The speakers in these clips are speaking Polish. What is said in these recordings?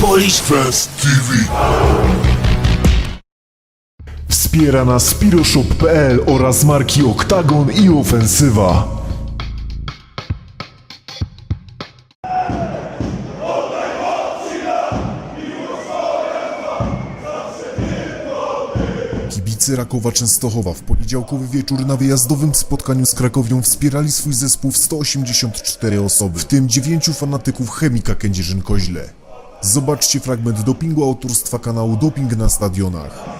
Polish Fest TV. Wspiera nas Piroshop.pl oraz marki Oktagon i Ofensywa. Kibice Rakowa Częstochowa w poniedziałkowy wieczór na wyjazdowym spotkaniu z Krakowią wspierali swój zespół w 184 osoby, w tym 9 fanatyków Chemika Kędzierzyn-Koźle. Zobaczcie fragment dopingu autorstwa kanału Doping na stadionach.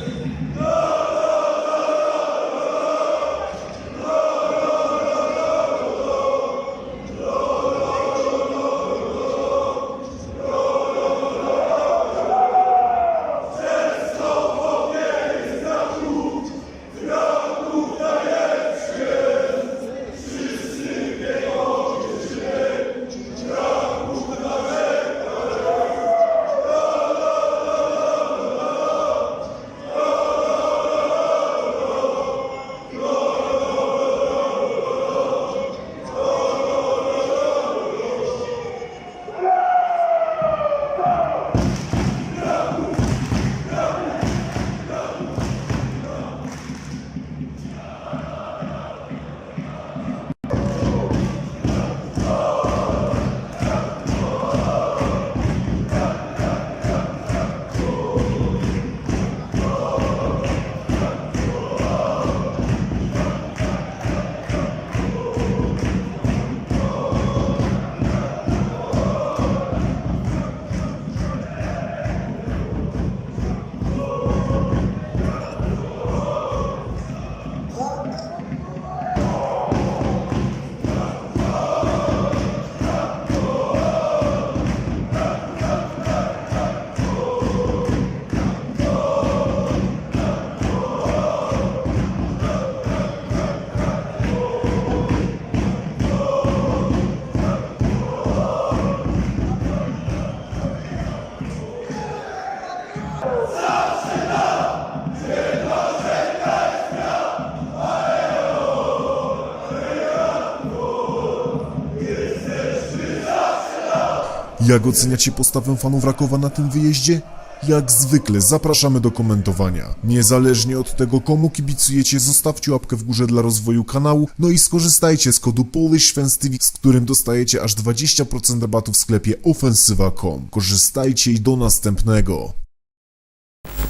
Jak oceniacie postawę fanów Rakowa na tym wyjeździe? Jak zwykle zapraszamy do komentowania. Niezależnie od tego komu kibicujecie, zostawcie łapkę w górze dla rozwoju kanału, no i skorzystajcie z kodu PolishFansTV, z którym dostajecie aż 20% rabatu w sklepie ofensywa.com. Korzystajcie i do następnego.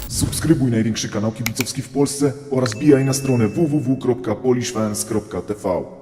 Subskrybuj największy kanał kibicowski w Polsce oraz bijaj na stronę www.polishfans.tv.